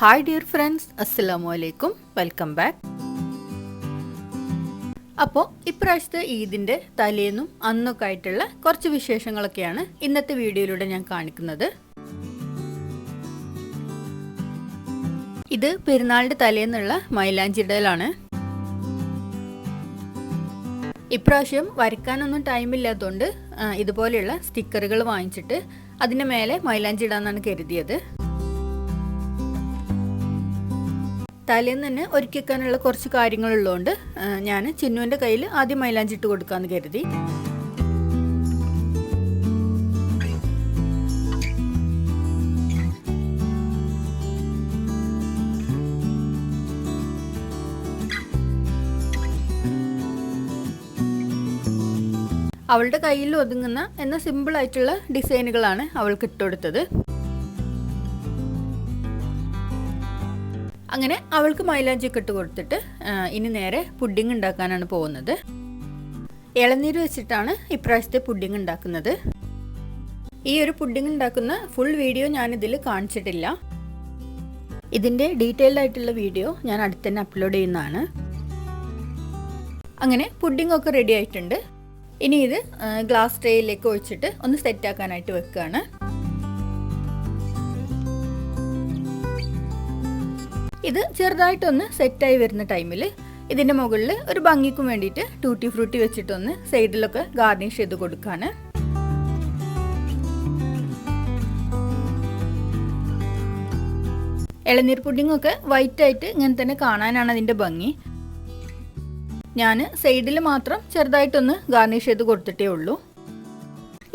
Hi dear friends അസ്സലാമു അലൈക്കും welcome back അപ്പോൾ ഇപ്രാവശ്യത്തെ ഈദിന്റെ തലേന്നും അന്നൊക്കെ ആയിട്ടുള്ള കുറച്ച് വിശേഷങ്ങളൊക്കെയാണ് ഇന്നത്തെ വീഡിയോയിലൂടെ ഞാൻ കാണിക്കുന്നത്. ഇത് പെരുന്നാളിന്റെ തലേന്നുള്ള മൈലാഞ്ചിടലാണ് ഇപ്രാവശ്യം വരയ്ക്കാനൊന്നും ടൈമില്ലാത്തതുകൊണ്ട് ഇതുപോലെയുള്ള സ്റ്റിക്കറുകൾ വാങ്ങിച്ചിട്ട് അതിന്റെ മേലെ മൈലാഞ്ചി ഇടാന്നാണ് കരുതിയത്. തലേന്ന് തന്നെ ഒരുക്കിക്കാനുള്ള കുറച്ച് കാര്യങ്ങളുള്ളതുകൊണ്ട് ഞാൻ ചിന്നുവിന്റെ കയ്യിൽ ആദ്യം മൈലാഞ്ചി ഇട്ട് കൊടുക്കാമെന്ന് കരുതി. അവളുടെ കയ്യിൽ ഒതുങ്ങുന്ന എന്ന സിമ്പിളായിട്ടുള്ള ഡിസൈനുകളാണ് അവൾക്ക് ഇട്ടുകൊടുത്തത് അങ്ങനെ അവൾക്ക് മൈലാഞ്ചിയൊക്കെ ഇട്ട് കൊടുത്തിട്ട് ഇനി നേരെ പുഡിംഗ് ഉണ്ടാക്കാനാണ് പോകുന്നത്. ഇളനീര് വെച്ചിട്ടാണ് ഇപ്രാവശ്യത്തെ പുഡിംഗ് ഉണ്ടാക്കുന്നത്. ഈ ഒരു പുഡിംഗ് ഉണ്ടാക്കുന്ന ഫുൾ വീഡിയോ ഞാനിതിൽ കാണിച്ചിട്ടില്ല. ഇതിന്റെ ഡീറ്റെയിൽഡ് ആയിട്ടുള്ള വീഡിയോ ഞാൻ അടുത്ത് തന്നെ അപ്ലോഡ് ചെയ്യുന്നതാണ്. അങ്ങനെ പുഡിംഗ് ഒക്കെ റെഡി ആയിട്ടുണ്ട്. ഇനി ഇത് ഗ്ലാസ് ട്രേയിലേക്ക് ഒഴിച്ചിട്ട് ഒന്ന് സെറ്റ് ആക്കാനായിട്ട് വെക്കുകയാണ്. ഇത് ചെറുതായിട്ടൊന്ന് സെറ്റായി വരുന്ന ടൈമിൽ ഇതിന്റെ മുകളിൽ ഒരു ഭംഗിക്കും വേണ്ടിയിട്ട് ടൂട്ടി ഫ്രൂട്ടി വെച്ചിട്ടൊന്ന് സൈഡിലൊക്കെ ഗാർണിഷ് ചെയ്ത് കൊടുക്കുകയാണ് ഇളനീർ പുഡിങ്ങൊക്കെ വൈറ്റ് ആയിട്ട് ഇങ്ങനെ തന്നെ കാണാനാണ് അതിന്റെ ഭംഗി. ഞാൻ സൈഡിൽ മാത്രം ചെറുതായിട്ടൊന്ന് ഗാർണിഷ് ചെയ്ത് കൊടുത്തിട്ടേ ഉള്ളൂ.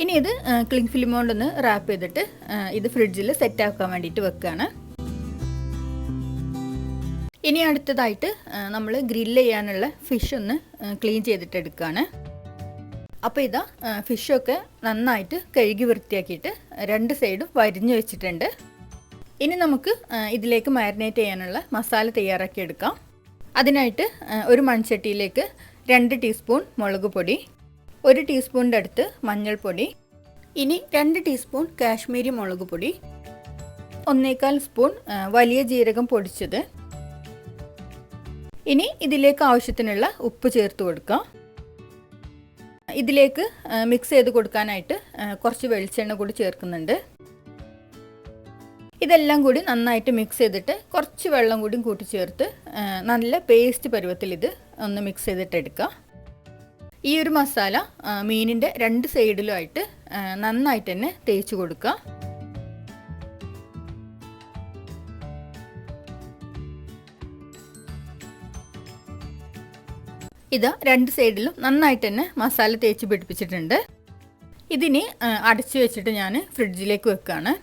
ഇനി ഇത് ക്ലിങ് ഫിലിം കൊണ്ടൊന്ന് റാപ്പ് ചെയ്തിട്ട് ഇത് ഫ്രിഡ്ജിൽ സെറ്റ് ആക്കാൻ വേണ്ടിയിട്ട് വെക്കുകയാണ് ഇനി അടുത്തതായിട്ട് നമ്മൾ ഗ്രില്ല് ചെയ്യാനുള്ള ഫിഷ് ഒന്ന് ക്ലീൻ ചെയ്തിട്ട് എടുക്കുകയാണ് അപ്പോൾ ഇതാ ഫിഷൊക്കെ നന്നായിട്ട് കഴുകി വൃത്തിയാക്കിയിട്ട് രണ്ട് സൈഡും വരിഞ്ഞു വെച്ചിട്ടുണ്ട്. ഇനി നമുക്ക് ഇതിലേക്ക് മാരിനേറ്റ് ചെയ്യാനുള്ള മസാല തയ്യാറാക്കി എടുക്കാം. അതിനായിട്ട് ഒരു മൺചട്ടിയിലേക്ക് രണ്ട് ടീസ്പൂൺ മുളക് പൊടി ഒരു ടീസ്പൂണിന്റെ അടുത്ത് മഞ്ഞൾപ്പൊടി ഇനി രണ്ട് ടീസ്പൂൺ കാശ്മീരി മുളക് പൊടി ഒന്നേകാൽ സ്പൂൺ വലിയ ജീരകം പൊടിച്ചത് ഇനി ഇതിലേക്ക് ആവശ്യത്തിനുള്ള ഉപ്പ് ചേർത്ത് കൊടുക്കാം. ഇതിലേക്ക് മിക്സ് ചെയ്ത് കൊടുക്കാനായിട്ട് കുറച്ച് വെളിച്ചെണ്ണ കൂടി ചേർക്കുന്നുണ്ട്. ഇതെല്ലാം കൂടി നന്നായിട്ട് മിക്സ് ചെയ്തിട്ട് കുറച്ച് വെള്ളം കൂടി കൂട്ടി ചേർത്ത് നല്ല പേസ്റ്റ് പരുവത്തിൽ ഇത് ഒന്ന് മിക്സ് ചെയ്തിട്ട് എടുക്കുക ഈ ഒരു മസാല മീനിന്റെ രണ്ട് സൈഡിലുമായിട്ട് നന്നായിട്ട് തന്നെ തേച്ച് കൊടുക്കുക ഇത് രണ്ട് സൈഡിലും നന്നായിട്ട് തന്നെ മസാല തേച്ച് പിടിപ്പിച്ചിട്ടുണ്ട്. ഇതിനെ അടച്ചു വെച്ചിട്ട് ഞാൻ ഫ്രിഡ്ജിലേക്ക് വെക്കുകയാണ്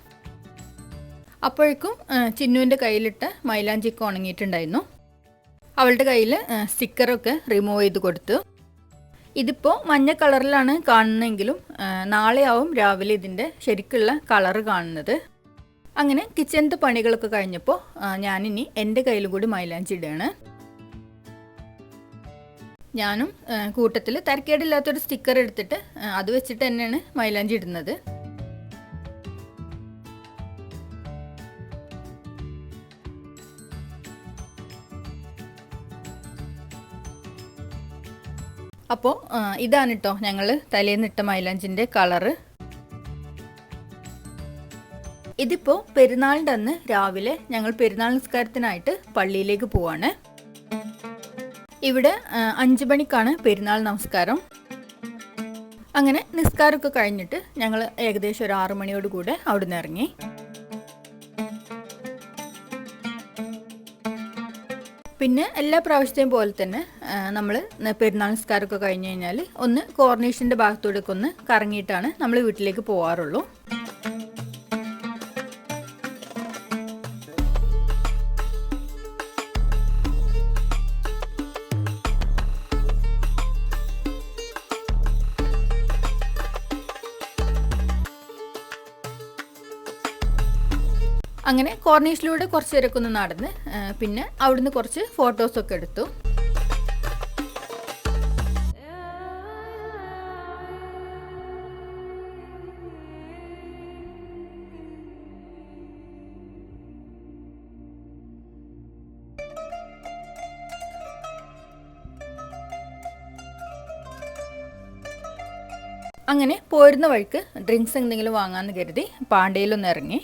അപ്പോഴേക്കും ചിന്നുവിന്റെ കയ്യിലിട്ട് മൈലാഞ്ചിക്ക് ഉണങ്ങിയിട്ടുണ്ടായിരുന്നു. അവളുടെ കയ്യിൽ സ്റ്റിക്കറൊക്കെ റിമൂവ് ചെയ്ത് കൊടുത്തു. ഇതിപ്പോൾ മഞ്ഞ കളറിലാണ് കാണുന്നതെങ്കിലും നാളെയാവും രാവിലെ ഇതിന്റെ ശരിക്കുള്ള കളറ് കാണുന്നത്. അങ്ങനെ കിച്ചണിന്റെ പണികളൊക്കെ കഴിഞ്ഞപ്പോൾ ഞാനിനി എന്റെ കയ്യിലും കൂടി മൈലാഞ്ചി ഇടുകയാണ്. ഞാനും കൂട്ടത്തിൽ തരക്കേടില്ലാത്തൊരു സ്റ്റിക്കർ എടുത്തിട്ട് അത് വെച്ചിട്ട് തന്നെയാണ് മൈലാഞ്ചി ഇടുന്നത്. അപ്പോൾ ഇതാണ് കേട്ടോ ഞങ്ങൾ തലേന്നിട്ട മൈലാഞ്ചിന്റെ കളറ്. ഇതിപ്പോൾ പെരുന്നാളിന്റെ അന്ന് രാവിലെ ഞങ്ങൾ പെരുന്നാൾ നിസ്കാരത്തിനായിട്ട് പള്ളിയിലേക്ക് പോവാണ്. ഇവിടെ അഞ്ച് മണിക്കാണ് പെരുന്നാൾ നമസ്കാരം. അങ്ങനെ നിസ്കാരമൊക്കെ കഴിഞ്ഞിട്ട് ഞങ്ങൾ ഏകദേശം ഒരു ആറു മണിയോട് കൂടെ അവിടെ നിന്ന് ഇറങ്ങി. പിന്നെ എല്ലാ പ്രാവശ്യത്തെയും പോലെ തന്നെ നമ്മൾ പെരുന്നാൾ നിസ്കാരമൊക്കെ കഴിഞ്ഞ് കഴിഞ്ഞാൽ ഒന്ന് കോർണേഷന്റെ ഭാഗത്തോടൊക്കെ ഒന്ന് കറങ്ങിയിട്ടാണ് നമ്മൾ വീട്ടിലേക്ക് പോകാറുള്ളൂ അങ്ങനെ കോർണീഷിലൂടെ കുറച്ച് ഇരക്കൊന്ന് നടന്ന് പിന്നെ അവിടുന്ന് കുറച്ച് ഫോട്ടോസൊക്കെ എടുത്തു. അങ്ങനെ പോരുന്ന വഴിക്ക് ഡ്രിങ്ക്സ് എന്തെങ്കിലും വാങ്ങാമെന്ന് കരുതി പാണ്ഡയിലൊന്ന് ഇറങ്ങി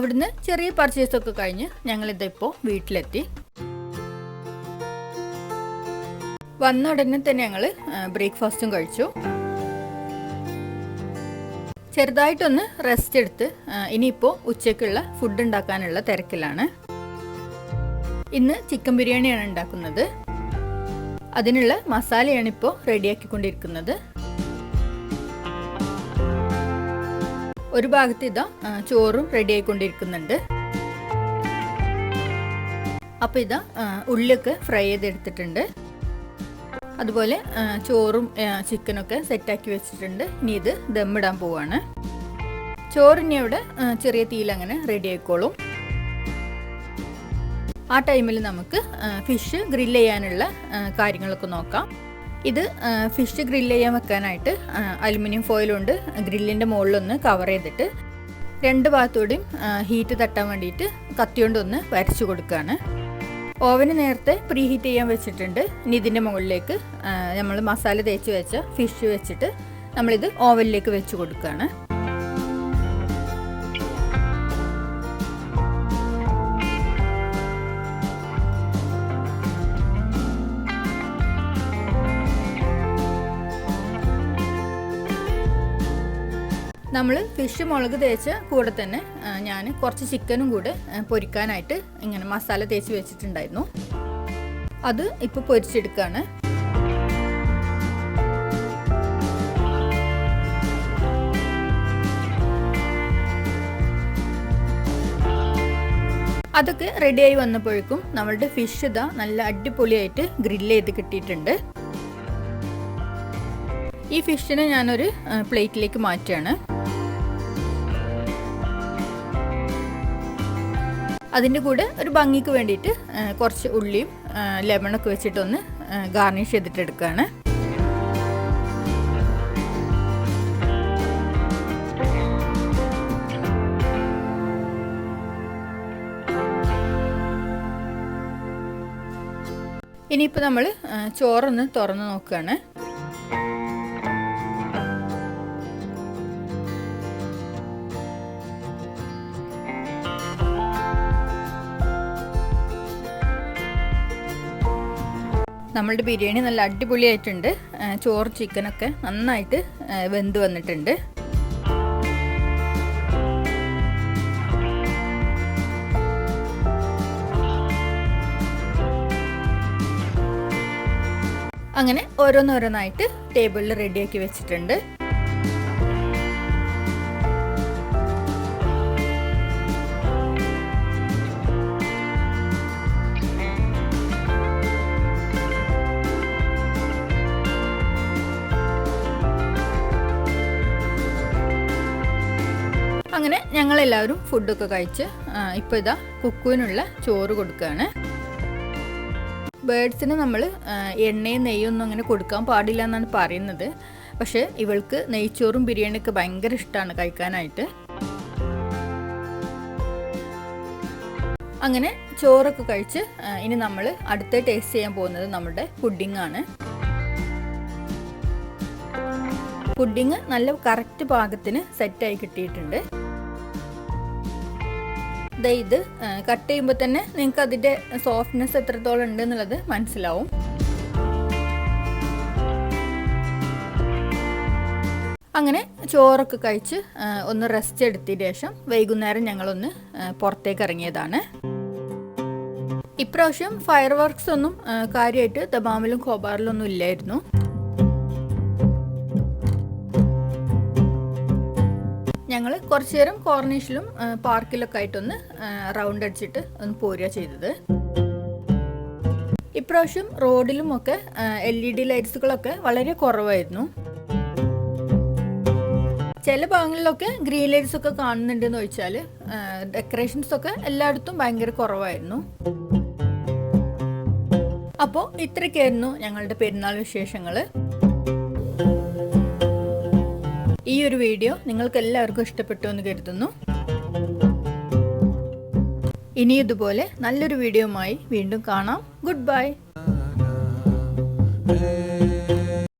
അവിടുന്ന് ചെറിയ പർച്ചേസ് ഒക്കെ കഴിഞ്ഞ് ഞങ്ങളിതിപ്പോൾ വീട്ടിലെത്തി. വന്ന ഉടനെ തന്നെ ഞങ്ങൾ ബ്രേക്ക്ഫാസ്റ്റും കഴിച്ചു. ചെറുതായിട്ടൊന്ന് റെസ്റ്റ് എടുത്ത് ഇനിയിപ്പോ ഉച്ചയ്ക്കുള്ള ഫുഡ് ഉണ്ടാക്കാനുള്ള തിരക്കിലാണ്. ഇന്ന് ചിക്കൻ ബിരിയാണിയാണ് ഉണ്ടാക്കുന്നത്. അതിനുള്ള മസാലയാണ് ഇപ്പോൾ റെഡിയാക്കിക്കൊണ്ടിരിക്കുന്നത് ഒരു ഭാഗത്ത് ഇതാ ചോറും റെഡി ആയിക്കൊണ്ടിരിക്കുന്നുണ്ട്. അപ്പോൾ ഇതാ ഉള്ളിയൊക്കെ ഫ്രൈ ചെയ്തെടുത്തിട്ടുണ്ട്. അതുപോലെ ചോറും ചിക്കനൊക്കെ സെറ്റാക്കി വെച്ചിട്ടുണ്ട്. ഇനി ഇത് ദമ്മിടാൻ പോവാണ്. ചോറിനെ അവിടെ ചെറിയ തീയിൽ അങ്ങനെ റെഡി ആയിക്കോളും. ആ ടൈമിൽ നമുക്ക് ഫിഷ് ഗ്രില്ല് ചെയ്യാനുള്ള കാര്യങ്ങളൊക്കെ നോക്കാം. ഇത് ഫിഷ് ഗ്രില്ല് ചെയ്യാൻ വെക്കാനായിട്ട് അലുമിനിയം ഫോയിൽ കൊണ്ട് ഗ്രില്ലിന്റെ മുകളിലൊന്ന് കവർ ചെയ്തിട്ട് രണ്ട് ഭാഗത്തോടെയും ഹീറ്റ് തട്ടാൻ വേണ്ടിയിട്ട് കത്തിയോണ്ടൊന്ന് വരച്ചു കൊടുക്കുകയാണ് ഓവന് നേരത്തെ പ്രീ ഹീറ്റ് ചെയ്യാൻ വെച്ചിട്ടുണ്ട്. ഇനി ഇതിന്റെ മുകളിലേക്ക് നമ്മൾ മസാല തേച്ച് വെച്ച ഫിഷ് വെച്ചിട്ട് നമ്മളിത് ഓവനിലേക്ക് വെച്ച് കൊടുക്കുകയാണ് നമ്മൾ ഫിഷ് മുളക് തേച്ച് കൂടെ തന്നെ ഞാൻ കുറച്ച് ചിക്കനും കൂടെ പൊരിക്കാനായിട്ട് ഇങ്ങനെ മസാല തേച്ച് വെച്ചിട്ടുണ്ടായിരുന്നു. അത് ഇപ്പോൾ പൊരിച്ചെടുക്കുകയാണ് അതൊക്കെ റെഡിയായി വന്നപ്പോഴേക്കും നമ്മളുടെ ഫിഷ് ഇതാ നല്ല അടിപൊളിയായിട്ട് ഗ്രില്ല് ചെയ്ത് കിട്ടിയിട്ടുണ്ട്. ഈ ഫിഷിനെ ഞാനൊരു പ്ലേറ്റിലേക്ക് മാറ്റുകയാണ്. അതിന്റെ കൂടെ ഒരു ഭംഗിക്ക് വേണ്ടിയിട്ട് കുറച്ച് ഉള്ളിയും ലെമണൊക്കെ വെച്ചിട്ടൊന്ന് ഗാർണിഷ് ചെയ്തിട്ട് എടുക്കുകയാണ് ഇനിയിപ്പോൾ നമ്മൾ ചോറൊന്ന് തുറന്ന് നോക്കുകയാണ് നമ്മളുടെ ബിരിയാണി നല്ല അടിപൊളിയായിട്ടുണ്ട്. ചോറ് ചിക്കനൊക്കെ നന്നായിട്ട് വെന്ത് വന്നിട്ടുണ്ട്. അങ്ങനെ ഓരോന്നോരോന്നായിട്ട് ടേബിളിൽ റെഡിയാക്കി വെച്ചിട്ടുണ്ട്. അങ്ങനെ ഞങ്ങളെല്ലാവരും ഫുഡൊക്കെ കഴിച്ച് ഇപ്പോൾ ഇതാ കുക്കുവിനുള്ള ചോറ് കൊടുക്കുകയാണ് ബേഡ്സിന് നമ്മൾ എണ്ണയും നെയ്യൊന്നും അങ്ങനെ കൊടുക്കാൻ പാടില്ല എന്നാണ് പറയുന്നത്. പക്ഷേ ഇവൾക്ക് നെയ്ച്ചോറും ബിരിയാണിയൊക്കെ ഭയങ്കര ഇഷ്ടമാണ് കഴിക്കാനായിട്ട്. അങ്ങനെ ചോറൊക്കെ കഴിച്ച് ഇനി നമ്മൾ അടുത്ത ടേസ്റ്റ് ചെയ്യാൻ പോകുന്നത് നമ്മുടെ പുഡിംഗ് ആണ്. പുഡിംഗ് നല്ല കറക്റ്റ് പാകത്തിന് സെറ്റായി കിട്ടിയിട്ടുണ്ട്. ദേ ഇത് കട്ട് ചെയ്യുമ്പോൾ തന്നെ നിങ്ങൾക്ക് അതിന്റെ സോഫ്റ്റ്നെസ് എത്രത്തോളം ഉണ്ട് എന്നുള്ളത് മനസ്സിലാവും. അങ്ങനെ ചോറൊക്കെ കഴിച്ച് ഒന്ന് റെസ്റ്റ് എടുത്തതിന് ശേഷം വൈകുന്നേരം ഞങ്ങളൊന്ന് പുറത്തേക്ക് ഇറങ്ങിയതാണ്. ഇപ്രാവശ്യം ഫയർ വർക്ക്സ് ഒന്നും കാര്യമായിട്ട് ദബാമിലും ഖോബാറിലും ഒന്നും ഇല്ലായിരുന്നു. ഞങ്ങൾ കുറച്ചു നേരം കോർണിഷിലും പാർക്കിലൊക്കെ ആയിട്ടൊന്ന് റൗണ്ട് അടിച്ചിട്ട് ഒന്ന് പോരുക ചെയ്തത്. ഇപ്രാവശ്യം റോഡിലും ഒക്കെ എൽ ഇ ഡി ലൈറ്റ്സുകളൊക്കെ വളരെ കുറവായിരുന്നു. ചില ഭാഗങ്ങളിലൊക്കെ ഗ്രീൻ ലൈറ്റ്സ് ഒക്കെ കാണുന്നുണ്ടെന്ന് ചോദിച്ചാൽ ഡെക്കറേഷൻസ് ഒക്കെ എല്ലായിടത്തും ഭയങ്കര കുറവായിരുന്നു. അപ്പോൾ ഇത്രയ്ക്കായിരുന്നു ഞങ്ങളുടെ പെരുന്നാൾ വിശേഷങ്ങൾ ഈ ഒരു വീഡിയോ നിങ്ങൾക്ക് എല്ലാവർക്കും ഇഷ്ടപ്പെട്ടു എന്ന് കരുതുന്നു ഇനി ഇതുപോലെ നല്ലൊരു വീഡിയോയുമായി വീണ്ടും കാണാം ഗുഡ് ബൈ.